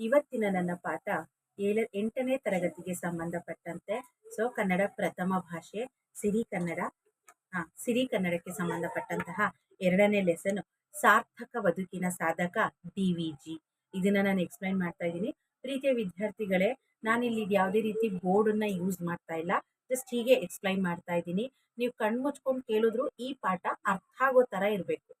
ಇವತ್ತಿನ ನನ್ನ ಪಾಠ ಏಳ, ಎಂಟನೇ ತರಗತಿಗೆ ಸಂಬಂಧಪಟ್ಟಂತೆ. ಸೊ ಕನ್ನಡ ಪ್ರಥಮ ಭಾಷೆ, ಸಿರಿ ಕನ್ನಡ. ಹಾಂ, ಸಿರಿ ಕನ್ನಡಕ್ಕೆ ಸಂಬಂಧಪಟ್ಟಂತಹ ಎರಡನೇ ಲೆಸನ್ ಸಾರ್ಥಕ ಬದುಕಿನ ಸಾಧಕ ಡಿ ವಿ ಜಿ. ಇದನ್ನು ನಾನು ಎಕ್ಸ್ಪ್ಲೈನ್ ಮಾಡ್ತಾ ಇದ್ದೀನಿ. ಪ್ರೀತಿಯ ವಿದ್ಯಾರ್ಥಿಗಳೇ, ನಾನಿಲ್ಲಿ ಯಾವುದೇ ರೀತಿ ಬೋರ್ಡನ್ನು ಯೂಸ್ ಮಾಡ್ತಾ ಇಲ್ಲ. ಜಸ್ಟ್ ಹೀಗೆ ಎಕ್ಸ್ಪ್ಲೈನ್ ಮಾಡ್ತಾ ಇದ್ದೀನಿ. ನೀವು ಕಣ್ಮುಚ್ಕೊಂಡು ಕೇಳಿದ್ರು ಈ ಪಾಠ ಅರ್ಥ ಆಗೋ ಥರ ಇರಬೇಕು.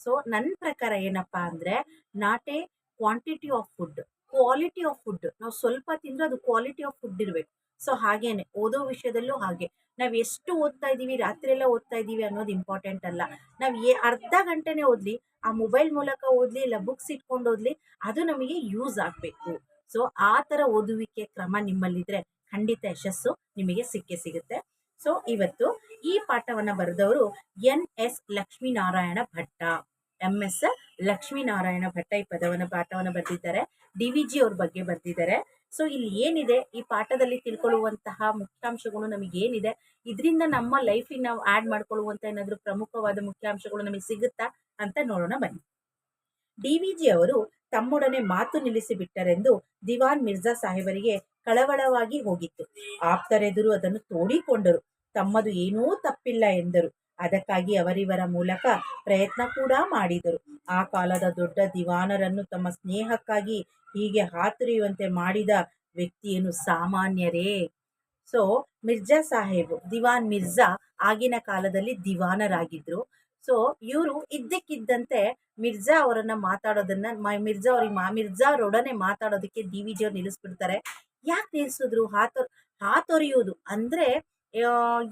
ಸೊ ನನ್ನ ಪ್ರಕಾರ ಏನಪ್ಪಾ ಅಂದರೆ, not a quantity of food quality of food ನಾವು ಸ್ವಲ್ಪ ತಿಂದರೆ ಅದು ಕ್ವಾಲಿಟಿ ಆಫ್ ಫುಡ್ ಇರಬೇಕು. ಸೊ ಹಾಗೇನೆ, ಓದೋ ವಿಷಯದಲ್ಲೂ ಹಾಗೆ. ನಾವು ಎಷ್ಟು ಓದ್ತಾ ಇದ್ದೀವಿ, ರಾತ್ರಿ ಎಲ್ಲ ಓದ್ತಾ ಇದ್ದೀವಿ ಅನ್ನೋದು ಇಂಪಾರ್ಟೆಂಟ್ ಅಲ್ಲ. ನಾವು ಏ ಅರ್ಧ ಗಂಟೆನೇ ಓದಲಿ, ಆ ಮೊಬೈಲ್ ಮೂಲಕ ಓದಲಿ, ಇಲ್ಲ ಬುಕ್ಸ್ ಇಟ್ಕೊಂಡು ಓದಲಿ, ಅದು ನಮಗೆ ಯೂಸ್ ಆಗಬೇಕು. ಸೊ ಆ ಥರ ಓದುವಿಕೆ ಕ್ರಮ ನಿಮ್ಮಲ್ಲಿದ್ರೆ ಖಂಡಿತ ಯಶಸ್ಸು ನಿಮಗೆ ಸಿಕ್ಕೇ ಸಿಗುತ್ತೆ. ಸೊ ಇವತ್ತು ಈ ಪಾಠವನ್ನು ಬರೆದವರು N S Lakshminarayana Bhatta M S Lakshminarayana Bhatta ಈ ಪದವನ್ನು ಪಾಠವನ್ನು ಬರೆದಿದ್ದಾರೆ. ಡಿ ವಿ ಜಿ ಅವ್ರ ಬಗ್ಗೆ ಬರೆದಿದ್ದಾರೆ. ಸೊ ಇಲ್ಲಿ ಏನಿದೆ? ಈ ಪಾಠದಲ್ಲಿ ತಿಳ್ಕೊಳ್ಳುವಂತಹ ಮುಖ್ಯಾಂಶಗಳು ನಮಗೆ ಏನಿದೆ? ಇದರಿಂದ ನಮ್ಮ ಲೈಫಿಗೆ ನಾವು ಆ್ಯಡ್ ಮಾಡ್ಕೊಳ್ಳುವಂಥ ಏನಾದರೂ ಪ್ರಮುಖವಾದ ಮುಖ್ಯಾಂಶಗಳು ನಮಗೆ ಸಿಗುತ್ತಾ ಅಂತ ನೋಡೋಣ ಬನ್ನಿ. ಡಿ ವಿ ಜಿ ಅವರು ತಮ್ಮೊಡನೆ ಮಾತು ನಿಲ್ಲಿಸಿ ಬಿಟ್ಟರೆಂದು ದಿವಾನ್ ಮಿರ್ಜಾ ಸಾಹೇಬರಿಗೆ ಕಳವಳವಾಗಿ ಹೋಗಿತ್ತು. ಆಪ್ತರೆದುರು ಅದನ್ನು ತೋಡಿಕೊಂಡರು. ತಮ್ಮದು ಏನೂ ತಪ್ಪಿಲ್ಲ ಎಂದರು. ಅದಕ್ಕಾಗಿ ಅವರಿವರ ಮೂಲಕ ಪ್ರಯತ್ನ ಕೂಡ ಮಾಡಿದರು. ಆ ಕಾಲದ ದೊಡ್ಡ ದಿವಾನರನ್ನು ತಮ್ಮ ಸ್ನೇಹಕ್ಕಾಗಿ ಹೀಗೆ ಹಾತೊರೆಯುವಂತೆ ಮಾಡಿದ ವ್ಯಕ್ತಿಯನ್ನು ಸಾಮಾನ್ಯರೇ. ಸೊ ಮಿರ್ಜಾ ಸಾಹೇಬ್, ದಿವಾನ್ ಮಿರ್ಜಾ ಆಗಿನ ಕಾಲದಲ್ಲಿ ದಿವಾನರಾಗಿದ್ರು. ಸೊ ಇವರು ಇದ್ದಕ್ಕಿದ್ದಂತೆ ಮಿರ್ಜಾ ಅವರನ್ನ ಮಾತಾಡೋದನ್ನ ಮಿರ್ಜಾ ಅವ್ರಿಗೆ ಮಾ, ಮಿರ್ಜಾ ಅವರೊಡನೆ ಮಾತಾಡೋದಕ್ಕೆ ಡಿ ವಿ ಜಿಯವ್ರು ನಿಲ್ಲಿಸ್ಬಿಡ್ತಾರೆ. ಯಾಕೆ ನಿಲ್ಲಿಸಿದ್ರು ಹಾತೊ, ಹಾತೊರೆಯುವುದು ಅಂದ್ರೆ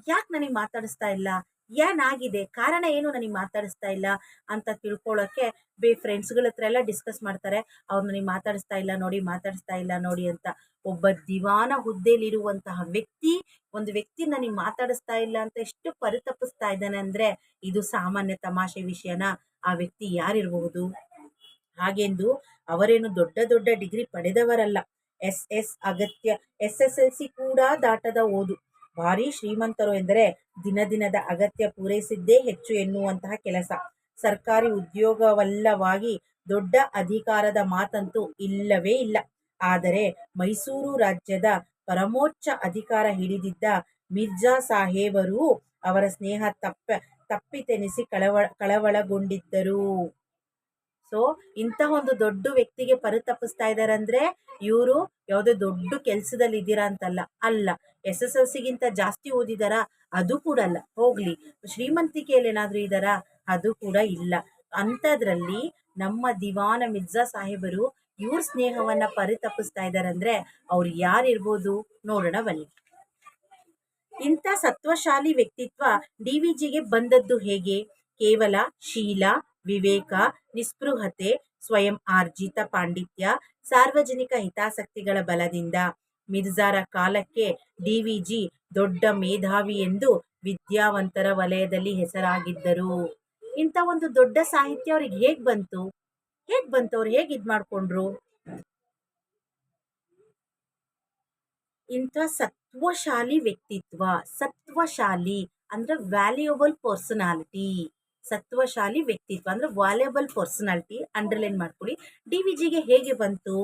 ಯಾಕೆ ನನಗೆ ಮಾತಾಡಿಸ್ತಾ ಇಲ್ಲ? ಏನಾಗಿದೆ? ಕಾರಣ ಏನು ನನಗೆ ಮಾತಾಡಿಸ್ತಾ ಇಲ್ಲ ಅಂತ ತಿಳ್ಕೊಳ್ಳೋಕ್ಕೆ ಬೇ ಫ್ರೆಂಡ್ಸ್ಗಳ ಹತ್ರ ಎಲ್ಲ ಡಿಸ್ಕಸ್ ಮಾಡ್ತಾರೆ. ಅವ್ರು ನನಗೆ ಮಾತಾಡಿಸ್ತಾ ಇಲ್ಲ ನೋಡಿ, ಮಾತಾಡಿಸ್ತಾ ಇಲ್ಲ ನೋಡಿ ಅಂತ. ಒಬ್ಬ ದಿವಾನ ಹುದ್ದೆಯಲ್ಲಿರುವಂತಹ ವ್ಯಕ್ತಿ, ಒಂದು ವ್ಯಕ್ತಿ ನನಗೆ ಮಾತಾಡಿಸ್ತಾ ಇಲ್ಲ ಅಂತ ಎಷ್ಟು ಪರಿತಪಿಸ್ತಾ ಇದ್ದಾನೆ ಅಂದ್ರೆ ಇದು ಸಾಮಾನ್ಯ ತಮಾಷೆ ವಿಷಯನ? ಆ ವ್ಯಕ್ತಿ ಯಾರಿರಬಹುದು? ಹಾಗೆಂದು ಅವರೇನು ದೊಡ್ಡ ದೊಡ್ಡ ಡಿಗ್ರಿ ಪಡೆದವರಲ್ಲ. ಎಸ್ ಎಸ್ ಅಗತ್ಯ, ಎಸ್ ಎಸ್ ಎಲ್ ಸಿ ಕೂಡ ದಾಟದ ಓದು. ಭಾರಿ ಶ್ರೀಮಂತರು ಎಂದರೆ ದಿನ ದಿನದ ಅಗತ್ಯ ಪೂರೈಸಿದ್ದೇ ಹೆಚ್ಚು ಎನ್ನುವಂತಹ ಕೆಲಸ. ಸರ್ಕಾರಿ ಉದ್ಯೋಗವಲ್ಲವಾಗಿ ದೊಡ್ಡ ಅಧಿಕಾರದ ಮಾತಂತೂ ಇಲ್ಲವೇ ಇಲ್ಲ. ಆದರೆ ಮೈಸೂರು ರಾಜ್ಯದ ಪರಮೋಚ್ಚ ಅಧಿಕಾರ ಹಿಡಿದಿದ್ದ ಮಿರ್ಜಾ ಸಾಹೇಬರು ಅವರ ಸ್ನೇಹ ತಪ್ಪ, ತಪ್ಪಿತೆನಿಸಿ ಕಳವ, ಕಳವಳಗೊಂಡಿದ್ದರು. ಸೊ ಇಂತಹ ಒಂದು ದೊಡ್ಡ ವ್ಯಕ್ತಿಗೆ ಪರಿತಪಿಸ್ತಾ ಇದ್ದಾರೆ ಅಂದ್ರೆ ಇವರು ಯಾವುದೇ ದೊಡ್ಡ ಕೆಲಸದಲ್ಲಿ ಇದ್ದೀರಾ ಅಂತಲ್ಲ. ಅಲ್ಲ ಎಸ್ ಎಸ್ ಎಲ್ ಸಿಗಿಂತ ಜಾಸ್ತಿ ಓದಿದಾರಾ, ಅದು ಕೂಡ ಅಲ್ಲ. ಹೋಗ್ಲಿ ಶ್ರೀಮಂತಿಕೆಯಲ್ಲಿ ಏನಾದರೂ ಇದ್ದಾರಾ ಅದು ಕೂಡ ಇಲ್ಲ. ಅಂಥದ್ರಲ್ಲಿ ನಮ್ಮ ದಿವಾನ ಮಿರ್ಜಾ ಸಾಹೇಬರು ಇವ್ರ ಸ್ನೇಹವನ್ನ ಪರಿತಪಿಸ್ತಾ ಇದ್ದಾರೆ ಅಂದ್ರೆ ಅವ್ರು ಯಾರಿರ್ಬೋದು? ನೋಡೋಣ ಬನ್ನಿ. ಇಂಥ ಸತ್ವಶಾಲಿ ವ್ಯಕ್ತಿತ್ವ ಡಿ ವಿ ಜಿಗೆ ಬಂದದ್ದು ಹೇಗೆ? ಕೇವಲ ಶೀಲ, ವಿವೇಕ, ನಿಸ್ಪೃಹತೆ, ಸ್ವಯಂ ಆರ್ಜಿತ ಪಾಂಡಿತ್ಯ, ಸಾರ್ವಜನಿಕ ಹಿತಾಸಕ್ತಿಗಳ ಬಲದಿಂದ. ಮಿರ್ಜಾರ ಕಾಲಕ್ಕೆ ಡಿ ವಿ ಜಿ ದೊಡ್ಡ ಮೇಧಾವಿ ಎಂದು ವಿದ್ಯಾವಂತರ ವಲಯದಲ್ಲಿ ಹೆಸರಾಗಿದ್ದರು. ಇಂಥ ಒಂದು ದೊಡ್ಡ ಸಾಹಿತ್ಯ ಅವ್ರಿಗೆ ಹೇಗೆ ಬಂತು? ಹೇಗೆ ಬಂತು ಅವ್ರು ಹೇಗೆ ಇದ್ ಮಾಡ್ಕೊಂಡ್ರು? ಇಂಥ ಸತ್ವಶಾಲಿ ವ್ಯಕ್ತಿತ್ವ, ಸತ್ವಶಾಲಿ ಅಂದ್ರೆ ವ್ಯಾಲ್ಯೂಯಬಲ್ ಪರ್ಸನಾಲಿಟಿ ಸತ್ವಶಾಲಿ ವ್ಯಕ್ತಿತ್ವ ಅಂದ್ರೆ ವ್ಯಾಲ್ಯೂಯಬಲ್ ಪರ್ಸನಾಲಿಟಿ ಅಂಡರ್ಲೈನ್ ಮಾಡ್ಕೊಳ್ಳಿ. ಡಿ ವಿ ಜಿಗೆ ಹೇಗೆ ಬಂತು?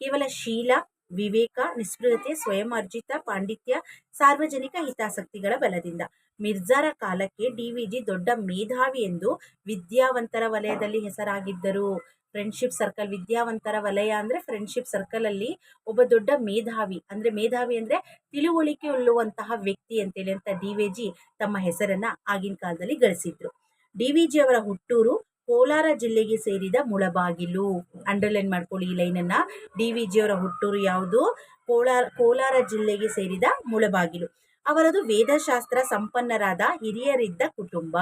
ಕೇವಲ ಶೀಲ ವಿವೇಕ, ನಿಸ್ಪೃಹತೆ, ಸ್ವಯಂ ಅರ್ಜಿತ, ಪಾಂಡಿತ್ಯ, ಸಾರ್ವಜನಿಕ ಹಿತಾಸಕ್ತಿಗಳ ಬಲದಿಂದ. ಮಿರ್ಜಾರ ಕಾಲಕ್ಕೆ ಡಿ ವಿ ಜಿ ದೊಡ್ಡ ಮೇಧಾವಿ ಎಂದು ವಿದ್ಯಾವಂತರ ವಲಯದಲ್ಲಿ ಹೆಸರಾಗಿದ್ದರು. ಫ್ರೆಂಡ್ಶಿಪ್ ಸರ್ಕಲ್ ವಿದ್ಯಾವಂತರ ವಲಯ ಅಂದ್ರೆ ಫ್ರೆಂಡ್ಶಿಪ್ ಸರ್ಕಲ್ ಅಲ್ಲಿ ಒಬ್ಬ ದೊಡ್ಡ ಮೇಧಾವಿ. ಅಂದ್ರೆ ಮೇಧಾವಿ ಅಂದ್ರೆ ತಿಳುವಳಿಕೆ ಉಳ್ಳುವಂತಹ ವ್ಯಕ್ತಿ ಅಂತೇಳಿ ಅಂತ ಡಿ ವಿ ಜಿ ತಮ್ಮ ಹೆಸರನ್ನ ಆಗಿನ ಕಾಲದಲ್ಲಿ ಗಳಿಸಿದ್ರು. ಡಿ ವಿ ಜಿ ಅವರ ಹುಟ್ಟೂರು ಕೋಲಾರ ಜಿಲ್ಲೆಗೆ ಸೇರಿದ ಮುಳಬಾಗಿಲು. ಅಂಡರ್ಲೈನ್ ಮಾಡ್ಕೊಳ್ಳಿ ಈ ಲೈನನ್ನ. ಡಿ ವಿ ಜಿ ಅವರ ಹುಟ್ಟೂರು ಯಾವುದು? ಕೋಲಾರ ಕೋಲಾರ ಜಿಲ್ಲೆಗೆ ಸೇರಿದ ಮುಳಬಾಗಿಲು. ಅವರದು ವೇದಶಾಸ್ತ್ರ ಸಂಪನ್ನರಾದ ಹಿರಿಯರಿದ್ದ ಕುಟುಂಬ.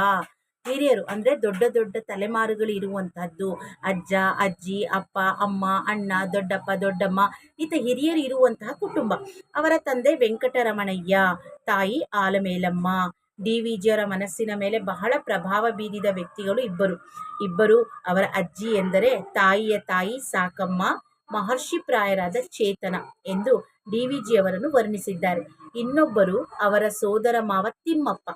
ಹಿರಿಯರು ಅಂದ್ರೆ ದೊಡ್ಡ ದೊಡ್ಡ ತಲೆಮಾರುಗಳು ಇರುವಂತಹದ್ದು. ಅಜ್ಜ, ಅಜ್ಜಿ, ಅಪ್ಪ, ಅಮ್ಮ, ಅಣ್ಣ, ದೊಡ್ಡಪ್ಪ, ದೊಡ್ಡಮ್ಮ ಈತ ಹಿರಿಯರು ಇರುವಂತಹ ಕುಟುಂಬ. ಅವರ ತಂದೆ ವೆಂಕಟರಮಣಯ್ಯ, ತಾಯಿ ಆಲಮೇಲಮ್ಮ. ಡಿ ವಿ ಜಿಯವರ ಮನಸ್ಸಿನ ಮೇಲೆ ಬಹಳ ಪ್ರಭಾವ ಬೀರಿದ ವ್ಯಕ್ತಿಗಳು ಇಬ್ಬರು. ಇಬ್ಬರು ಅವರ ಅಜ್ಜಿ ಎಂದರೆ ತಾಯಿಯ ತಾಯಿ ಸಾಕಮ್ಮ, ಮಹರ್ಷಿ ಪ್ರಾಯರಾದ ಚೇತನ ಎಂದು ಡಿ ವಿ ಜಿಯವರನ್ನು ವರ್ಣಿಸಿದ್ದಾರೆ. ಇನ್ನೊಬ್ಬರು ಅವರ ಸೋದರ ಮಾವ ತಿಮ್ಮಪ್ಪ.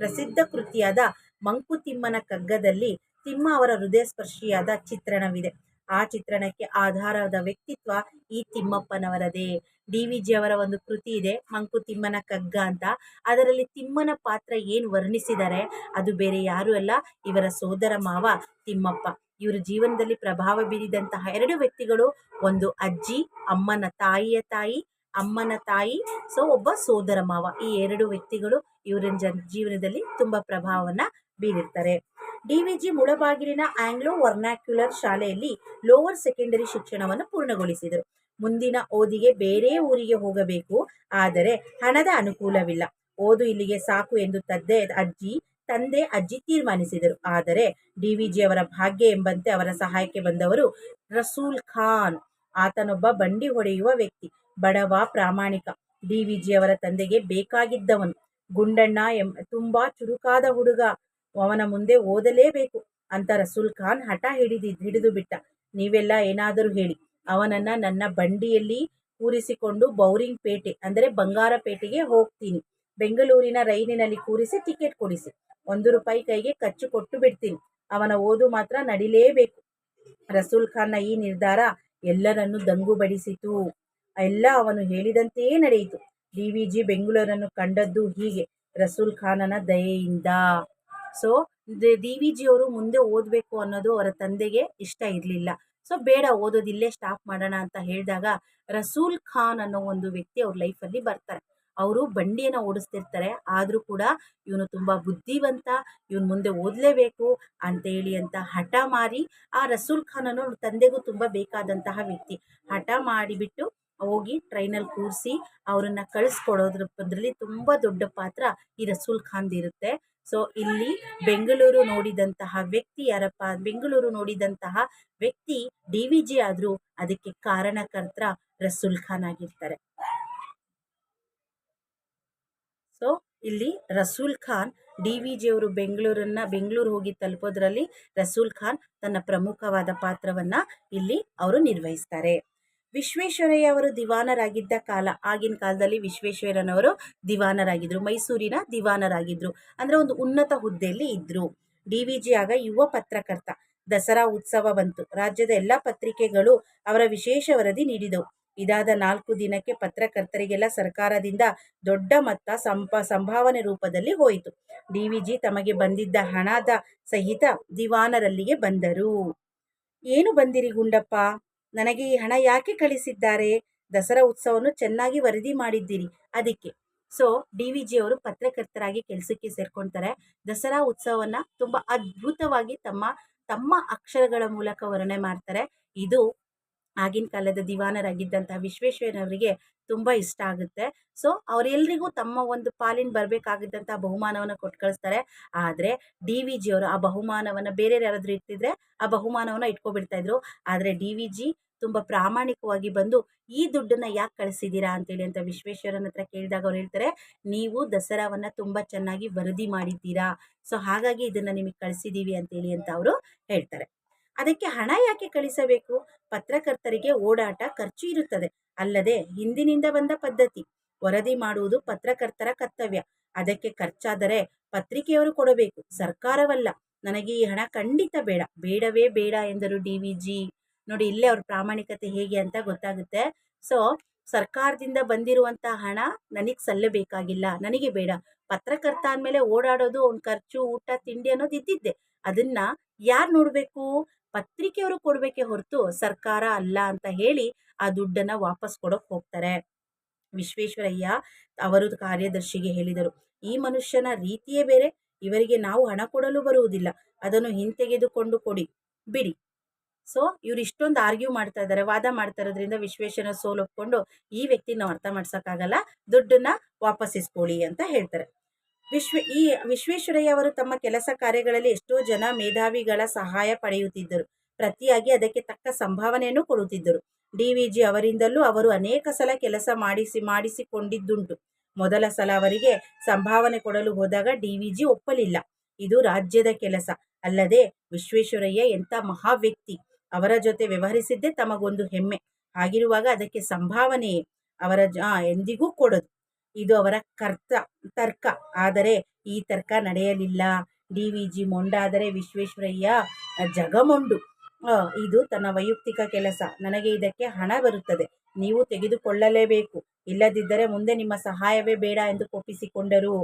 ಪ್ರಸಿದ್ಧ ಕೃತಿಯಾದ ಮಂಕುತಿಮ್ಮನ ಕಗ್ಗದಲ್ಲಿ ತಿಮ್ಮ ಅವರ ಹೃದಯ ಸ್ಪರ್ಶಿಯಾದ ಚಿತ್ರಣವಿದೆ. ಆ ಚಿತ್ರಣಕ್ಕೆ ಆಧಾರದ ವ್ಯಕ್ತಿತ್ವ ಈ ತಿಮ್ಮಪ್ಪನವರದೇ. ಡಿ ವಿ ಜಿ ಅವರ ಒಂದು ಕೃತಿ ಇದೆ ಮಂಕುತಿಮ್ಮನ ಕಗ್ಗ ಅಂತ. ಅದರಲ್ಲಿ ತಿಮ್ಮನ ಪಾತ್ರ ಏನು ವರ್ಣಿಸಿದ್ದಾರೆ ಅದು ಬೇರೆ ಯಾರೂ ಅಲ್ಲ, ಇವರ ಸೋದರ ಮಾವ ತಿಮ್ಮಪ್ಪ. ಇವರ ಜೀವನದಲ್ಲಿ ಪ್ರಭಾವ ಬೀರಿದಂತಹ ಎರಡು ವ್ಯಕ್ತಿಗಳು, ಒಂದು ಅಜ್ಜಿ, ಅಮ್ಮನ ತಾಯಿಯ ತಾಯಿ, ಅಮ್ಮನ ತಾಯಿ ಸೊ ಒಬ್ಬ ಸೋದರ ಮಾವ. ಈ ಎರಡು ವ್ಯಕ್ತಿಗಳು ಇವರ ಜೀವನದಲ್ಲಿ ತುಂಬ ಪ್ರಭಾವವನ್ನು ಬೀರಿರ್ತಾರೆ. ಡಿ ವಿ ಜಿ ಮುಳಬಾಗಿಲಿನ ಆಂಗ್ಲೋ ವರ್ನಾಕ್ಯುಲರ್ ಶಾಲೆಯಲ್ಲಿ ಲೋವರ್ ಸೆಕೆಂಡರಿ ಶಿಕ್ಷಣವನ್ನು ಪೂರ್ಣಗೊಳಿಸಿದರು. ಮುಂದಿನ ಓದಿಗೆ ಬೇರೆ ಊರಿಗೆ ಹೋಗಬೇಕು. ಆದರೆ ಹಣದ ಅನುಕೂಲವಿಲ್ಲ. ಓದು ಇಲ್ಲಿಗೆ ಸಾಕು ಎಂದು ತದ್ದೆ ಅಜ್ಜಿ, ತಂದೆ, ಅಜ್ಜಿ ತೀರ್ಮಾನಿಸಿದರು. ಆದರೆ ಡಿ ಅವರ ಭಾಗ್ಯ ಎಂಬಂತೆ ಅವರ ಸಹಾಯಕ್ಕೆ ಬಂದವರು ರಸೂಲ್ ಖಾನ್. ಆತನೊಬ್ಬ ಬಂಡಿ ಹೊಡೆಯುವ ವ್ಯಕ್ತಿ, ಬಡವ, ಪ್ರಾಮಾಣಿಕ. ಡಿ ಅವರ ತಂದೆಗೆ ಬೇಕಾಗಿದ್ದವನು. ಗುಂಡಣ್ಣ ಎಂ, ತುಂಬಾ ಚುರುಕಾದ ಹುಡುಗ. ಅವನ ಮುಂದೆ ಓದಲೇಬೇಕು ಅಂತ ರಸೂಲ್ ಖಾನ್ ಹಠ ಹಿಡಿದಿ, ಹಿಡಿದು ಬಿಟ್ಟ. ನೀವೆಲ್ಲ ಏನಾದರೂ ಹೇಳಿ. ಅವನನ್ನ ನನ್ನ ಬಂಡಿಯಲ್ಲಿ ಕೂರಿಸಿಕೊಂಡು ಬೌರಿಂಗ್ ಪೇಟೆ, ಅಂದರೆ ಬಂಗಾರಪೇಟೆಗೆ ಹೋಗ್ತೀನಿ. ಬೆಂಗಳೂರಿನ ರೈಲಿನಲ್ಲಿ ಕೂರಿಸಿ ಟಿಕೆಟ್ ಕೊಡಿಸಿ. ಒಂದು ರೂಪಾಯಿ ಕೈಗೆ ಖರ್ಚು ಕೊಟ್ಟು ಬಿಡ್ತೀನಿ. ಅವನ ಓದು ಮಾತ್ರ ನಡಿಲೇಬೇಕು. ರಸೂಲ್ ಖಾನ್ನ ಈ ನಿರ್ಧಾರ ಎಲ್ಲರನ್ನು ದಂಗುಬಡಿಸಿತು. ಎಲ್ಲ ಅವನು ಹೇಳಿದಂತೆಯೇ ನಡೆಯಿತು. ಡಿ ವಿ ಜಿ ಬೆಂಗಳೂರನ್ನು ಕಂಡದ್ದು ಹೀಗೆ. ರಸೂಲ್ ಖಾನನ ದಯೆಯಿಂದ. ಸೊ ಡಿ ವಿ ಜಿಯವರು ಮುಂದೆ ಓದಬೇಕು ಅನ್ನೋದು ಅವರ ತಂದೆಗೆ ಇಷ್ಟ ಇರಲಿಲ್ಲ. ಸೊ ಬೇಡ ಓದೋದಿಲ್ಲೇ ಸ್ಟಾಪ್ ಮಾಡೋಣ ಅಂತ ಹೇಳಿದಾಗ ರಸೂಲ್ ಖಾನ್ ಅನ್ನೋ ಒಂದು ವ್ಯಕ್ತಿ ಅವ್ರ ಲೈಫಲ್ಲಿ ಬರ್ತಾರೆ. ಅವರು ಬಂಡಿಯನ್ನು ಓಡಿಸ್ತಿರ್ತಾರೆ, ಆದರೂ ಕೂಡ ಇವನು ತುಂಬ ಬುದ್ಧಿವಂತ, ಇವನು ಮುಂದೆ ಓದಲೇಬೇಕು ಅಂತೇಳಿ ಅಂತ ಹಠ ಮಾರಿ ಆ ರಸೂಲ್ ಖಾನ್ ಅನ್ನೋ ತಂದೆಗೂ ತುಂಬ ಬೇಕಾದಂತಹ ವ್ಯಕ್ತಿ. ಹಠ ಮಾಡಿಬಿಟ್ಟು ಹೋಗಿ ಟ್ರೈನಲ್ಲಿ ಕೂರಿಸಿ ಅವರನ್ನು ಕಳಿಸ್ಕೊಡೋದ್ರ ಅದರಲ್ಲಿ ತುಂಬ ದೊಡ್ಡ ಪಾತ್ರ ಈ ರಸೂಲ್ ಖಾನ್ದಿರುತ್ತೆ. ಸೊ ಇಲ್ಲಿ ಬೆಂಗಳೂರು ನೋಡಿದಂತಹ ವ್ಯಕ್ತಿ ಯಾರಪ್ಪ? ಬೆಂಗಳೂರು ನೋಡಿದಂತಹ ವ್ಯಕ್ತಿ ಡಿ ವಿ ಜಿ ಆದರೂ ಅದಕ್ಕೆ ಕಾರಣಕರ್ತ ರಸೂಲ್ ಖಾನ್ ಆಗಿರ್ತಾರೆ. ಸೊ ಇಲ್ಲಿ ರಸೂಲ್ ಖಾನ್ ಡಿ ವಿ ಜಿಯವರು ಬೆಂಗಳೂರನ್ನ, ಬೆಂಗಳೂರು ಹೋಗಿ ತಲುಪೋದ್ರಲ್ಲಿ ರಸೂಲ್ ಖಾನ್ ತನ್ನ ಪ್ರಮುಖವಾದ ಪಾತ್ರವನ್ನ ಇಲ್ಲಿ ಅವರು ನಿರ್ವಹಿಸ್ತಾರೆ. ವಿಶ್ವೇಶ್ವರಯ್ಯ ಅವರು ದಿವಾನರಾಗಿದ್ದ ಕಾಲ, ಆಗಿನ ಕಾಲದಲ್ಲಿ ವಿಶ್ವೇಶ್ವರನವರು ದಿವಾನರಾಗಿದ್ದರು ಮೈಸೂರಿನ ದಿವಾನರಾಗಿದ್ದರು ಅಂದರೆ ಒಂದು ಉನ್ನತ ಹುದ್ದೆಯಲ್ಲಿ ಇದ್ದರು ಡಿ ವಿ ಜಿ ಆಗ ಯುವ ಪತ್ರಕರ್ತ. ದಸರಾ ಉತ್ಸವ ಬಂತು. ರಾಜ್ಯದ ಎಲ್ಲ ಪತ್ರಿಕೆಗಳು ಅವರ ವಿಶೇಷ ವರದಿ ನೀಡಿದವು. ಇದಾದ ನಾಲ್ಕು ದಿನಕ್ಕೆ ಪತ್ರಕರ್ತರಿಗೆಲ್ಲ ಸರ್ಕಾರದಿಂದ ದೊಡ್ಡ ಮೊತ್ತ ಸಂಪ, ಸಂಭಾವನೆ ರೂಪದಲ್ಲಿ ಹೋಯಿತು. ಡಿ ವಿ ಜಿ ತಮಗೆ ಬಂದಿದ್ದ ಹಣದ ಸಹಿತ ದಿವಾನರಲ್ಲಿಗೆ ಬಂದರು. ಏನು ಬಂದಿರಿ ಗುಂಡಪ್ಪ? ನನಗೆ ಈ ಹಣ ಯಾಕೆ ಕಳಿಸಿದ್ದಾರೆ? ದಸರಾ ಉತ್ಸವವನ್ನು ಚೆನ್ನಾಗಿ ವರದಿ ಮಾಡಿದ್ದೀರಿ. ಅದಕ್ಕೆ. ಸೊ ಡಿ ವಿ ಜಿ ಅವರು ಪತ್ರಕರ್ತರಾಗಿ ಕೆಲಸಕ್ಕೆ ಸೇರ್ಕೊಳ್ತಾರೆ ದಸರಾ ಉತ್ಸವವನ್ನು ತುಂಬ ಅದ್ಭುತವಾಗಿ ತಮ್ಮ ತಮ್ಮ ಅಕ್ಷರಗಳ ಮೂಲಕ ವರ್ಣನೆ ಮಾಡ್ತಾರೆ. ಇದು ಆಗಿನ ಕಾಲದ ದಿವಾನರಾಗಿದ್ದಂತಹ ವಿಶ್ವೇಶ್ವರನವರಿಗೆ ತುಂಬ ಇಷ್ಟ ಆಗುತ್ತೆ. ಸೊ ಅವರೆಲ್ಲರಿಗೂ ತಮ್ಮ ಒಂದು ಪಾಲಿನ ಬರಬೇಕಾಗಿದ್ದಂಥ ಬಹುಮಾನವನ್ನು ಕೊಟ್ಟು ಕಳಿಸ್ತಾರೆ. ಆದರೆ ಡಿ ವಿ ಜಿ ಅವರು ಆ ಬಹುಮಾನವನ್ನು ಬೇರೆ ಯಾರಾದರೂ ಇಟ್ಟಿದ್ರೆ ಆ ಬಹುಮಾನವನ್ನು ಇಟ್ಕೊಬಿಡ್ತಾ ಇದ್ರು. ಆದರೆ ಡಿ ವಿ ಜಿ ತುಂಬ ಪ್ರಾಮಾಣಿಕವಾಗಿ ಬಂದು, ಈ ದುಡ್ಡನ್ನು ಯಾಕೆ ಕಳಿಸಿದ್ದೀರಾ ಅಂತೇಳಿ ಅಂತ ವಿಶ್ವೇಶ್ವರನ ಹತ್ರ ಕೇಳಿದಾಗ ಅವ್ರು ಹೇಳ್ತಾರೆ, ನೀವು ದಸರಾವನ್ನು ತುಂಬ ಚೆನ್ನಾಗಿ ವರದಿ ಮಾಡಿದ್ದೀರಾ. ಸೊ, ಹಾಗಾಗಿ ಇದನ್ನು ನಿಮಗೆ ಕಳಿಸಿದ್ದೀವಿ ಅಂತೇಳಿ ಅಂತ ಅವರು ಹೇಳ್ತಾರೆ. ಅದಕ್ಕೆ ಹಣ ಯಾಕೆ ಕಳಿಸಬೇಕು? ಪತ್ರಕರ್ತರಿಗೆ ಓಡಾಟ ಖರ್ಚು ಇರುತ್ತದೆ. ಅಲ್ಲದೆ ಹಿಂದಿನಿಂದ ಬಂದ ಪದ್ಧತಿ, ವರದಿ ಮಾಡುವುದು ಪತ್ರಕರ್ತರ ಕರ್ತವ್ಯ. ಅದಕ್ಕೆ ಖರ್ಚಾದರೆ ಪತ್ರಿಕೆಯವರು ಕೊಡಬೇಕು. ಸರ್ಕಾರವಲ್ಲ. ನನಗೆ ಈ ಹಣ ಖಂಡಿತ ಬೇಡ. ಬೇಡವೇ ಬೇಡ ಎಂದರು ಡಿ ವಿ ಜಿ. ನೋಡಿ, ಇಲ್ಲೇ ಅವ್ರ ಪ್ರಾಮಾಣಿಕತೆ ಹೇಗೆ ಅಂತ ಗೊತ್ತಾಗುತ್ತೆ. ಸೊ, ಸರ್ಕಾರದಿಂದ ಬಂದಿರುವಂಥ ಹಣ ನನಗೆ ಸಲ್ಲಬೇಕಾಗಿಲ್ಲ. ನನಗೆ ಬೇಡ. ಪತ್ರಕರ್ತ ಅಂದಮೇಲೆ ಓಡಾಡೋದು, ಅವ್ನ ಖರ್ಚು, ಊಟ, ತಿಂಡಿ ಅನ್ನೋದು ಇದ್ದಿದ್ದೆ. ಅದನ್ನ ಯಾರು ನೋಡಬೇಕು? ಪತ್ರಿಕೆಯವರು ಕೊಡಬೇಕೆ ಹೊರತು ಸರ್ಕಾರ ಅಲ್ಲ ಅಂತ ಹೇಳಿ ಆ ದುಡ್ಡನ್ನು ವಾಪಸ್ ಕೊಡೋಕೆ ಹೋಗ್ತಾರೆ. ವಿಶ್ವೇಶ್ವರಯ್ಯ ಅವರು ಕಾರ್ಯದರ್ಶಿಗೆ ಹೇಳಿದರು, ಈ ಮನುಷ್ಯನ ರೀತಿಯೇ ಬೇರೆ, ಇವರಿಗೆ ನಾವು ಹಣ ಕೊಡಲು ಬರುವುದಿಲ್ಲ, ಅದನ್ನು ಹಿಂತೆಗೆದುಕೊಂಡು ಕೊಡಿ, ಬಿಡಿ. ಸೊ ಇವ್ರು ಇಷ್ಟೊಂದು ಆರ್ಗ್ಯೂ ಮಾಡ್ತಾ ಇದ್ದಾರೆ, ವಾದ ಮಾಡ್ತಾ ಇರೋದ್ರಿಂದ ವಿಶ್ವೇಶ್ವರ ಸೋಲೊಪ್ಕೊಂಡು ಈ ವ್ಯಕ್ತಿನ ಅರ್ಥ ಮಾಡ್ಸೋಕ್ಕಾಗಲ್ಲ, ದುಡ್ಡನ್ನ ವಾಪಸ್ ಇಸ್ಕೊಳ್ಳಿ ಅಂತ ಹೇಳ್ತಾರೆ. ವಿಶ್ವ ಈ ವಿಶ್ವೇಶ್ವರಯ್ಯ ಅವರು ತಮ್ಮ ಕೆಲಸ ಕಾರ್ಯಗಳಲ್ಲಿ ಎಷ್ಟೋ ಜನ ಮೇಧಾವಿಗಳ ಸಹಾಯ ಪಡೆಯುತ್ತಿದ್ದರು. ಪ್ರತಿಯಾಗಿ ಅದಕ್ಕೆ ತಕ್ಕ ಸಂಭಾವನೆಯನ್ನು ಕೊಡುತ್ತಿದ್ದರು. ಡಿ ವಿ ಜಿ ಅವರಿಂದಲೂ ಅವರು ಅನೇಕ ಸಲ ಕೆಲಸ ಮಾಡಿಸಿ ಮಾಡಿಸಿಕೊಂಡಿದ್ದುಂಟು. ಮೊದಲ ಸಲ ಅವರಿಗೆ ಸಂಭಾವನೆ ಕೊಡಲು ಹೋದಾಗ ಡಿ ವಿ ಜಿ ಒಪ್ಪಲಿಲ್ಲ. ಇದು ರಾಜ್ಯದ ಕೆಲಸ. ಅಲ್ಲದೆ ವಿಶ್ವೇಶ್ವರಯ್ಯ ಎಂಥ ಮಹಾ ವ್ಯಕ್ತಿ. ಅವರ ಜೊತೆ ವ್ಯವಹರಿಸಿದ್ದೇ ತಮಗೊಂದು ಹೆಮ್ಮೆ. ಹಾಗಿರುವಾಗ ಅದಕ್ಕೆ ಸಂಭಾವನೆಯೇ ಅವರ ಎಂದಿಗೂ ಕೊಡದು. ಇದು ಅವರ ಕರ್ತ, ತರ್ಕ. ಆದರೆ ಈ ತರ್ಕ ನಡೆಯಲಿಲ್ಲ. ಡಿ ವಿ ಜಿ ಮೊಂಡಾದರೆ ವಿಶ್ವೇಶ್ವರಯ್ಯ ಜಗಮೊಂಡು. ಇದು ತನ್ನ ವೈಯಕ್ತಿಕ ಕೆಲಸ. ನನಗೆ ಇದಕ್ಕೆ ಹಣ ಬರುತ್ತದೆ. ನೀವು ತೆಗೆದುಕೊಳ್ಳಲೇಬೇಕು. ಇಲ್ಲದಿದ್ದರೆ ಮುಂದೆ ನಿಮ್ಮ ಸಹಾಯವೇ ಬೇಡ ಎಂದು ಕೋಪಿಸಿಕೊಂಡರು.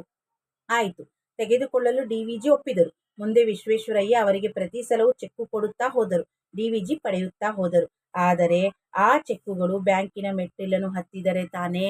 ಆಯಿತು. ತೆಗೆದುಕೊಳ್ಳಲು ಡಿ ವಿ ಜಿ ಒಪ್ಪಿದರು. ಮುಂದೆ ವಿಶ್ವೇಶ್ವರಯ್ಯ ಅವರಿಗೆ ಪ್ರತಿ ಸಲವೂ ಚೆಕ್ಕು ಕೊಡುತ್ತಾ ಹೋದರು. ಡಿ ವಿ ಜಿ ಪಡೆಯುತ್ತಾ ಹೋದರು. ಆದರೆ ಆ ಚೆಕ್ಕುಗಳು ಬ್ಯಾಂಕಿನ ಮೆಟ್ಟಿಲನ್ನು ಹತ್ತಿದರೆ ತಾನೇ?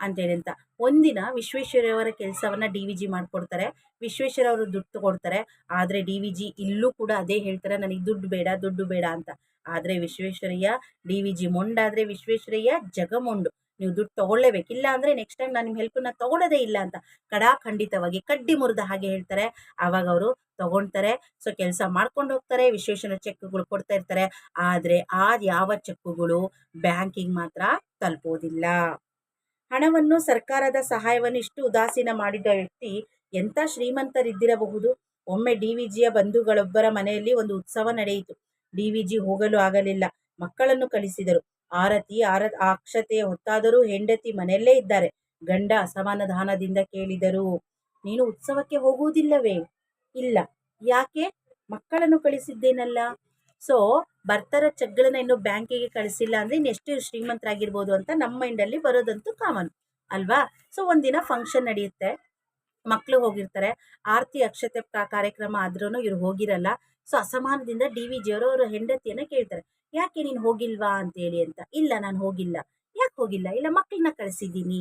ಅಂತೇಳಿ ಅಂತ ಒಂದಿನ ವಿಶ್ವೇಶ್ವರಯ್ಯವರ ಕೆಲಸವನ್ನ ಡಿ ವಿ ಜಿ ಮಾಡಿಕೊಡ್ತಾರೆ. ವಿಶ್ವೇಶ್ವರ ಅವರು ದುಡ್ಡು ಕೊಡ್ತಾರೆ ಆದರೆ ಡಿ ವಿ ಜಿ ಇಲ್ಲೂ ಕೂಡ ಅದೇ ಹೇಳ್ತಾರೆ, ನನಗೆ ದುಡ್ಡು ಬೇಡ ದುಡ್ಡು ಬೇಡ ಅಂತ. ಆದರೆ ವಿಶ್ವೇಶ್ವರಯ್ಯ, ಡಿ ವಿ ಜಿ ಮೊಂಡಾದರೆ ವಿಶ್ವೇಶ್ವರಯ್ಯ ಜಗಮೊಂಡು. ನೀವು ದುಡ್ಡು ತಗೊಳ್ಳೇಬೇಕು. ಇಲ್ಲ ಅಂದರೆ ನೆಕ್ಸ್ಟ್ ಟೈಮ್ ನಾನು ನಿಮ್ಮ ಹೆಲ್ಪನ್ನ ತಗೊಳ್ಳೋದೇ ಇಲ್ಲ ಅಂತ. ಕಡಾಖಂಡಿತವಾಗಿ ಕಡ್ಡಿ ಮುರಿದ ಹಾಗೆ ಹೇಳ್ತಾರೆ. ಆವಾಗ ಅವರು ತಗೊಳ್ತಾರೆ. ಸೊ ಕೆಲಸ ಮಾಡ್ಕೊಂಡು ಹೋಗ್ತಾರೆ. ವಿಶ್ವೇಶ್ವರ ಚೆಕ್ಗಳು ಕೊಡ್ತಾ ಇರ್ತಾರೆ. ಆದರೆ ಆ ಯಾವ ಚೆಕ್ಗಳು ಬ್ಯಾಂಕಿಗೆ ಮಾತ್ರ ತಲುಪೋದಿಲ್ಲ. ಹಣವನ್ನು ಸರ್ಕಾರದ ಸಹಾಯವನ್ನು ಇಷ್ಟು ಉದಾಸೀನ ಮಾಡಿದ ವ್ಯಕ್ತಿ ಎಂಥ ಶ್ರೀಮಂತರಿದ್ದಿರಬಹುದು? ಒಮ್ಮೆ ಡಿ ವಿ ಜಿಯ ಬಂಧುಗಳೊಬ್ಬರ ಮನೆಯಲ್ಲಿ ಒಂದು ಉತ್ಸವ ನಡೆಯಿತು. ಡಿ ವಿ ಜಿ ಹೋಗಲು ಆಗಲಿಲ್ಲ. ಮಕ್ಕಳನ್ನು ಕಳಿಸಿದರು. ಆರತಿ, ಆರ ಅಕ್ಷತೆಯ ಹೊತ್ತಾದರೂ ಹೆಂಡತಿ ಮನೆಯಲ್ಲೇ ಇದ್ದಾರೆ. ಗಂಡ ಅಸಮಾಧಾನದಿಂದ ಕೇಳಿದರು, ನೀನು ಉತ್ಸವಕ್ಕೆ ಹೋಗುವುದಿಲ್ಲವೇ? ಇಲ್ಲ. ಯಾಕೆ? ಮಕ್ಕಳನ್ನು ಕಳಿಸಿದ್ದೇನಲ್ಲ? ಸೊ ಬರ್ತಾರ ಚೆಕ್ಗಳನ್ನ ಇನ್ನು ಬ್ಯಾಂಕಿಗೆ ಕಳಿಸಿಲ್ಲ ಅಂದರೆ ಇನ್ನೆಷ್ಟು ಶ್ರೀಮಂತರಾಗಿರ್ಬೋದು ಅಂತ ನಮ್ಮ ಮೈಂಡಲ್ಲಿ ಬರೋದಂತೂ ಕಾಮನ್ ಅಲ್ವಾ? ಸೊ ಒಂದಿನ ಫಂಕ್ಷನ್ ನಡೆಯುತ್ತೆ. ಮಕ್ಕಳು ಹೋಗಿರ್ತಾರೆ. ಆರತಿ ಅಕ್ಷತೆ ಕಾರ್ಯಕ್ರಮ ಆದ್ರೂ ಇವ್ರು ಹೋಗಿರಲ್ಲ. ಸೊ ಅಸಮಾನದಿಂದ ಡಿ ವಿ ಜಿಯವರು ಅವರ ಹೆಂಡತಿಯನ್ನ ಕೇಳ್ತಾರೆ. ಯಾಕೆ ನೀನು ಹೋಗಿಲ್ವಾ? ಅಂತೇಳಿ ಅಂತ. ಇಲ್ಲ, ನಾನು ಹೋಗಿಲ್ಲ. ಯಾಕೆ ಹೋಗಿಲ್ಲ? ಇಲ್ಲ ಮಕ್ಕಳನ್ನ ಕಳಿಸಿದ್ದೀನಿ.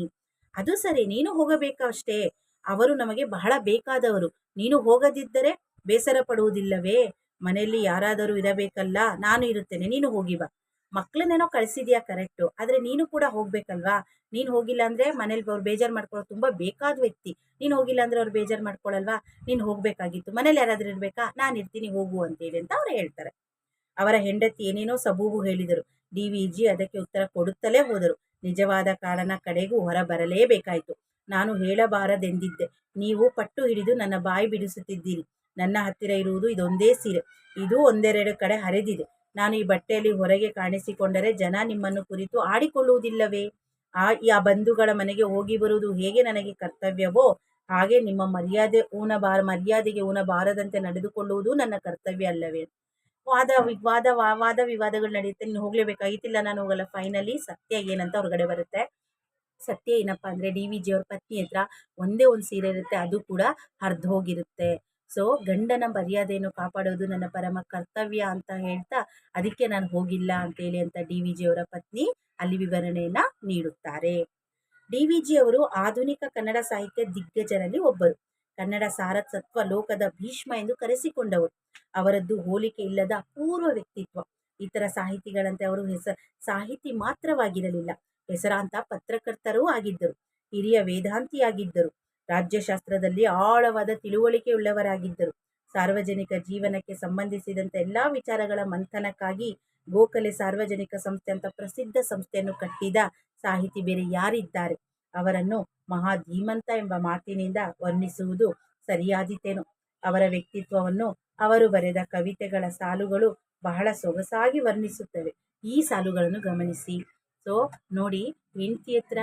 ಅದು ಸರಿ, ನೀನು ಹೋಗಬೇಕು ಅಷ್ಟೇ. ಅವರು ನಮಗೆ ಬಹಳ ಬೇಕಾದವರು. ನೀನು ಹೋಗದಿದ್ದರೆ ಬೇಸರ ಪಡುವುದಿಲ್ಲವೇ? ಮನೆಯಲ್ಲಿ ಯಾರಾದರೂ ಇರಬೇಕಲ್ಲ, ನಾನು ಇರುತ್ತೇನೆ, ನೀನು ಹೋಗಿ ಬಾ. ಮಕ್ಕಳನ್ನೇನೋ ಕಳಿಸಿದ್ಯಾ ಕರೆಕ್ಟು ಆದರೆ ನೀನು ಕೂಡ ಹೋಗ್ಬೇಕಲ್ವಾ? ನೀನು ಹೋಗಿಲ್ಲ ಅಂದರೆ ಮನೇಲಿ ಅವ್ರು ಬೇಜಾರು ಮಾಡ್ಕೊಳ್ಳೋ ತುಂಬ ಬೇಕಾದ ವ್ಯಕ್ತಿ. ನೀನು ಹೋಗಿಲ್ಲ ಅಂದರೆ ಅವ್ರು ಬೇಜಾರು ಮಾಡ್ಕೊಳ್ಳಲ್ವಾ ನೀನು ಹೋಗಬೇಕಾಗಿತ್ತು. ಮನೇಲಿ ಯಾರಾದರೂ ಇರಬೇಕಾ? ನಾನು ಇರ್ತೀನಿ, ಹೋಗು ಅಂತೇಳಿ ಅಂತ ಅವ್ರು ಹೇಳ್ತಾರೆ. ಅವರ ಹೆಂಡತಿ ಏನೇನೋ ಸಬೂಬು ಹೇಳಿದರು. ಡಿ ವಿ ಜಿ ಅದಕ್ಕೆ ಉತ್ತರ ಕೊಡುತ್ತಲೇ ಹೋದರು. ನಿಜವಾದ ಕಾರಣ ಕಡೆಗೂ ಹೊರ ಬರಲೇಬೇಕಾಯಿತು. ನಾನು ಹೇಳಬಾರದೆಂದಿದ್ದೆ. ನೀವು ಪಟ್ಟು ಹಿಡಿದು ನನ್ನ ಬಾಯಿ ಬಿಡಿಸುತ್ತಿದ್ದೀರಿ. ನನ್ನ ಹತ್ತಿರ ಇರುವುದು ಇದೊಂದೇ ಸೀರೆ. ಇದು ಒಂದೆರಡು ಕಡೆ ಹರಿದಿದೆ. ನಾನು ಈ ಬಟ್ಟೆಯಲ್ಲಿ ಹೊರಗೆ ಕಾಣಿಸಿಕೊಂಡರೆ ಜನ ನಿಮ್ಮನ್ನು ಕುರಿತು ಆಡಿಕೊಳ್ಳುವುದಿಲ್ಲವೇ? ಆ ಆ ಬಂಧುಗಳ ಮನೆಗೆ ಹೋಗಿ ಬರುವುದು ಹೇಗೆ ನನಗೆ ಕರ್ತವ್ಯವೋ? ಹಾಗೆ ನಿಮ್ಮ ಮರ್ಯಾದೆ ಊನಬಾರ ಮರ್ಯಾದೆಗೆ ಊನಬಾರದಂತೆ ನಡೆದುಕೊಳ್ಳುವುದು ನನ್ನ ಕರ್ತವ್ಯ ಅಲ್ಲವೇ? ವಾದ, ವಿವಾದ ವಾದ ವಿವಾದಗಳು ನಡೆಯುತ್ತೆ. ನೀನು ಹೋಗ್ಲೇಬೇಕಾಗಿತ್ತಿಲ್ಲ ನಾನು ಹೋಗಲ್ಲ. ಫೈನಲಿ ಸತ್ಯ ಏನಂತ ಹೊರಗಡೆ ಬರುತ್ತೆ. ಸತ್ಯ ಏನಪ್ಪ ಅಂದರೆ ಡಿ ವಿ ಜಿ ಅವ್ರ ಪತ್ನಿ ಹತ್ರ ಒಂದೇ ಒಂದು ಸೀರೆ ಇರುತ್ತೆ. ಅದು ಕೂಡ ಹರಿದು ಹೋಗಿರುತ್ತೆ. ಸೊ, ಗಂಡನ ಮರ್ಯಾದೆಯನ್ನು ಕಾಪಾಡೋದು ನನ್ನ ಪರಮ ಕರ್ತವ್ಯ ಅಂತ ಹೇಳ್ತಾ, ಅದಕ್ಕೆ ನಾನು ಹೋಗಿಲ್ಲ ಅಂತೇಳಿ ಅಂತ ಡಿ ವಿ ಜಿ ಅವರ ಪತ್ನಿ ಅಲ್ಲಿ ವಿವರಣೆಯನ್ನು ನೀಡುತ್ತಾರೆ. ಡಿ ವಿ ಜಿ ಅವರು ಆಧುನಿಕ ಕನ್ನಡ ಸಾಹಿತ್ಯ ದಿಗ್ಗಜರಲ್ಲಿ ಒಬ್ಬರು. ಕನ್ನಡ ಸಾರಸತ್ವ ಲೋಕದ ಭೀಷ್ಮ ಎಂದು ಕರೆಸಿಕೊಂಡವರು. ಅವರದ್ದು ಹೋಲಿಕೆ ಇಲ್ಲದ ಅಪೂರ್ವ ವ್ಯಕ್ತಿತ್ವ. ಇತರ ಸಾಹಿತಿಗಳಂತೆ ಅವರು ಹೆಸ, ಸಾಹಿತಿ ಮಾತ್ರವಾಗಿರಲಿಲ್ಲ. ಹೆಸರಾಂತ ಪತ್ರಕರ್ತರೂ ಆಗಿದ್ದರು. ಹಿರಿಯ ವೇದಾಂತಿಯಾಗಿದ್ದರು. ರಾಜ್ಯಶಾಸ್ತ್ರದಲ್ಲಿ ಆಳವಾದ ತಿಳುವಳಿಕೆಯುಳ್ಳವರಾಗಿದ್ದರು. ಸಾರ್ವಜನಿಕ ಜೀವನಕ್ಕೆ ಸಂಬಂಧಿಸಿದಂತೆ ಎಲ್ಲ ವಿಚಾರಗಳ ಮಂಥನಕ್ಕಾಗಿ ಗೋಖಲೆ ಸಾರ್ವಜನಿಕ ಸಂಸ್ಥೆ ಅಂತ ಪ್ರಸಿದ್ಧ ಸಂಸ್ಥೆಯನ್ನು ಕಟ್ಟಿದ ಸಾಹಿತಿ ಬೇರೆ ಯಾರಿದ್ದಾರೆ? ಅವರನ್ನು ಮಹಾಧೀಮಂತ ಎಂಬ ಮಾತಿನಿಂದ ವರ್ಣಿಸುವುದು ಸರಿಯಾದಿತೇನು. ಅವರ ವ್ಯಕ್ತಿತ್ವವನ್ನು ಅವರು ಬರೆದ ಕವಿತೆಗಳ ಸಾಲುಗಳು ಬಹಳ ಸೊಗಸಾಗಿ ವರ್ಣಿಸುತ್ತವೆ. ಈ ಸಾಲುಗಳನ್ನು ಗಮನಿಸಿ. ಸೊ ನೋಡಿ, ಹೆಂಡತಿ ಹತ್ರ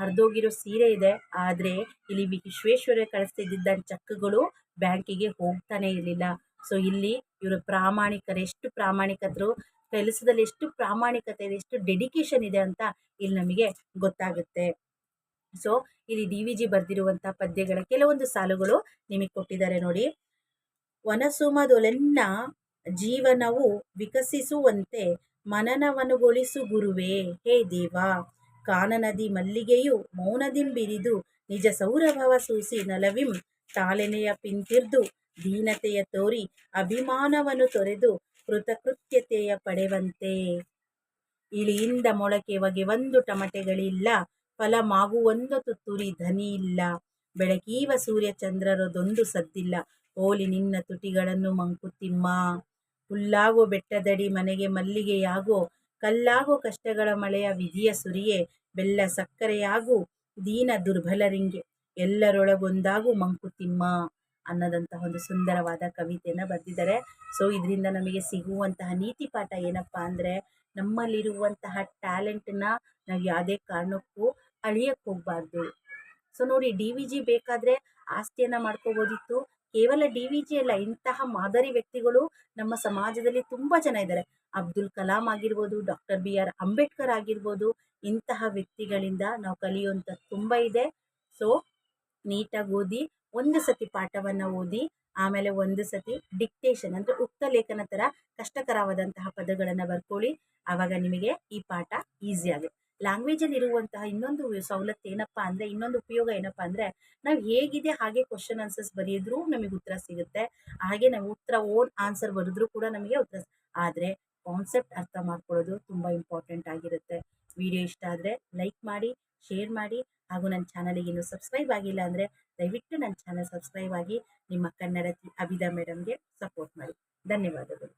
ಹರಿದೋಗಿರೋ ಸೀರೆ ಇದೆ. ಆದರೆ ಇಲ್ಲಿ ವಿಶ್ವೇಶ್ವರ ಕಳಿಸ್ತಿದ್ದ ಚೆಕ್ಗಳು ಬ್ಯಾಂಕಿಗೆ ಹೋಗ್ತಾನೆ ಇರಲಿಲ್ಲ. ಸೊ ಇಲ್ಲಿ ಇವರು ಪ್ರಾಮಾಣಿಕರು, ಎಷ್ಟು ಪ್ರಾಮಾಣಿಕತರು ಕೆಲಸದಲ್ಲಿ ಎಷ್ಟು ಪ್ರಾಮಾಣಿಕತೆ ಇದೆ, ಎಷ್ಟು ಡೆಡಿಕೇಶನ್ ಇದೆ ಅಂತ ಇಲ್ಲಿ ನಮಗೆ ಗೊತ್ತಾಗುತ್ತೆ. ಸೊ ಇಲ್ಲಿ ಡಿ ವಿ ಜಿ ಬರೆದಿರುವಂಥ ಪದ್ಯಗಳ ಕೆಲವೊಂದು ಸಾಲುಗಳು ನಿಮಗೆ ಕೊಟ್ಟಿದ್ದಾರೆ ನೋಡಿ. ವನಸುಮದೊಲೆನ್ನ ಜೀವನವು ವಿಕಸಿಸುವಂತೆ ಮನನವನುಗೊಳಿಸು ಗುರುವೇ, ಹೇ ದೇವ! ಕಾನನದಿ ಮಲ್ಲಿಗೆಯು ಮೌನದಿಂಬಿರಿದು ನಿಜ ಸೌರಭವ ಸೂಸಿ ನಲವಿಂ ತಾಳೆನೆಯ ಪಿಂತಿರ್ದು ದೀನತೆಯ ತೋರಿ ಅಭಿಮಾನವನ್ನು ತೊರೆದು ಕೃತಕೃತ್ಯತೆಯ ಪಡೆವಂತೆ. ಇಳಿಯಿಂದ ಮೊಳಕೆ ಒಗೆ ಒಂದು ಟಮಟೆಗಳಿಲ್ಲ ಫಲ ಮಾಗುವೊಂದು ತುತ್ತುರಿ ಧನಿ ಇಲ್ಲ ಬೆಳಕೀವ ಸೂರ್ಯಚಂದ್ರರದೊಂದು ಸದ್ದಿಲ್ಲ ಓಲಿ ನಿನ್ನ ತುಟಿಗಳನ್ನು ಮಂಕುತಿಮ್ಮ. ಹುಲ್ಲಾಗೋ ಬೆಟ್ಟದಡಿ ಮನೆಗೆ ಮಲ್ಲಿಗೆಯಾಗೋ, ಕಲ್ಲಾಗೋ ಕಷ್ಟಗಳ ಮಳೆಯ ವಿಧಿಯ ಸುರಿಯೇ, ಬೆಲ್ಲ ಸಕ್ಕರೆಯಾಗು ದೀನ ದುರ್ಬಲರಿಂಗೆ ಎಲ್ಲರೊಳಗೊಂದಾಗೂ ಮಂಕುತಿಮ್ಮ ಅನ್ನೋದಂತಹ ಒಂದು ಸುಂದರವಾದ ಕವಿತೆಯನ್ನು ಬರೆದಿದ್ದಾರೆ. ಸೊ ಇದರಿಂದ ನಮಗೆ ಸಿಗುವಂತಹ ನೀತಿ ಪಾಠ ಏನಪ್ಪ ಅಂದರೆ, ನಮ್ಮಲ್ಲಿರುವಂತಹ ಟ್ಯಾಲೆಂಟನ್ನ ನಾವು ಯಾವುದೇ ಕಾರಣಕ್ಕೂ ಅಳಿಯಕ್ಕೆ ಹೋಗಬಾರ್ದು. ಸೊ ನೋಡಿ, ಡಿ ವಿ ಜಿ ಬೇಕಾದರೆ ಆಸ್ತಿಯನ್ನು ಮಾಡ್ಕೋಬೋದಿತ್ತು ಕೇವಲ ಡಿ ವಿ ಜಿ ಅಲ್ಲ, ಇಂತಹ ಮಾದರಿ ವ್ಯಕ್ತಿಗಳು ನಮ್ಮ ಸಮಾಜದಲ್ಲಿ ತುಂಬ ಜನ ಇದ್ದಾರೆ. ಅಬ್ದುಲ್ ಕಲಾಂ ಆಗಿರ್ಬೋದು, ಡಾಕ್ಟರ್ ಬಿ ಆರ್ ಅಂಬೇಡ್ಕರ್ ಆಗಿರ್ಬೋದು, ಇಂತಹ ವ್ಯಕ್ತಿಗಳಿಂದ ನಾವು ಕಲಿಯುವಂಥದ್ದು ತುಂಬ ಇದೆ. ಸೊ ನೀಟಾಗಿ ಓದಿ, ಒಂದು ಸತಿ ಪಾಠವನ್ನು ಓದಿ, ಆಮೇಲೆ ಒಂದು ಸತಿ ಡಿಕ್ಟೇಷನ್ ಅಂದರೆ ಉಕ್ತ ಲೇಖನ ಥರ ಕಷ್ಟಕರವಾದಂತಹ ಪದಗಳನ್ನು ಬರ್ಕೊಳ್ಳಿ. ಆವಾಗ ನಿಮಗೆ ಈ ಪಾಠ ಈಸಿ ಆಗುತ್ತೆ. ಲ್ಯಾಂಗ್ವೇಜಲ್ಲಿ ಇರುವಂತಹ ಇನ್ನೊಂದು ಸವಲತ್ತು ಏನಪ್ಪ ಅಂದರೆ, ಇನ್ನೊಂದು ಉಪಯೋಗ ಏನಪ್ಪ ಅಂದರೆ, ನಾವು ಹೇಗಿದೆ ಹಾಗೆ ಕ್ವಶನ್ ಆನ್ಸರ್ಸ್ ಬರೆಯಿದ್ರೂ ನಮಗೆ ಉತ್ತರ ಸಿಗುತ್ತೆ. ಹಾಗೆ ನಾವು ಉತ್ತರ ಓನ್ ಆನ್ಸರ್ ಬರೆದ್ರೂ ಕೂಡ ನಮಗೆ ಉತ್ತರ ಆದರೆ ಕಾನ್ಸೆಪ್ಟ್ ಅರ್ಥ ಮಾಡ್ಕೊಳ್ಳೋದು ತುಂಬ ಇಂಪಾರ್ಟೆಂಟ್ ಆಗಿರುತ್ತೆ. ವಿಡಿಯೋ ಇಷ್ಟ ಆದರೆ ಲೈಕ್ ಮಾಡಿ ಶೇರ್ ಮಾಡಿ, ಹಾಗೂ ನನ್ನ ಚಾನಲಿಗೆ ಇನ್ನೂ ಸಬ್ಸ್ಕ್ರೈಬ್ ಆಗಿಲ್ಲ ಅಂದರೆ ದಯವಿಟ್ಟು ನನ್ನ ಚಾನಲ್ ಸಬ್ಸ್ಕ್ರೈಬ್ ಆಗಿ ನಿಮ್ಮ ಕನ್ನಡ ಅಭಿದಾ ಮೇಡಮ್ಗೆ ಸಪೋರ್ಟ್ ಮಾಡಿ. ಧನ್ಯವಾದಗಳು.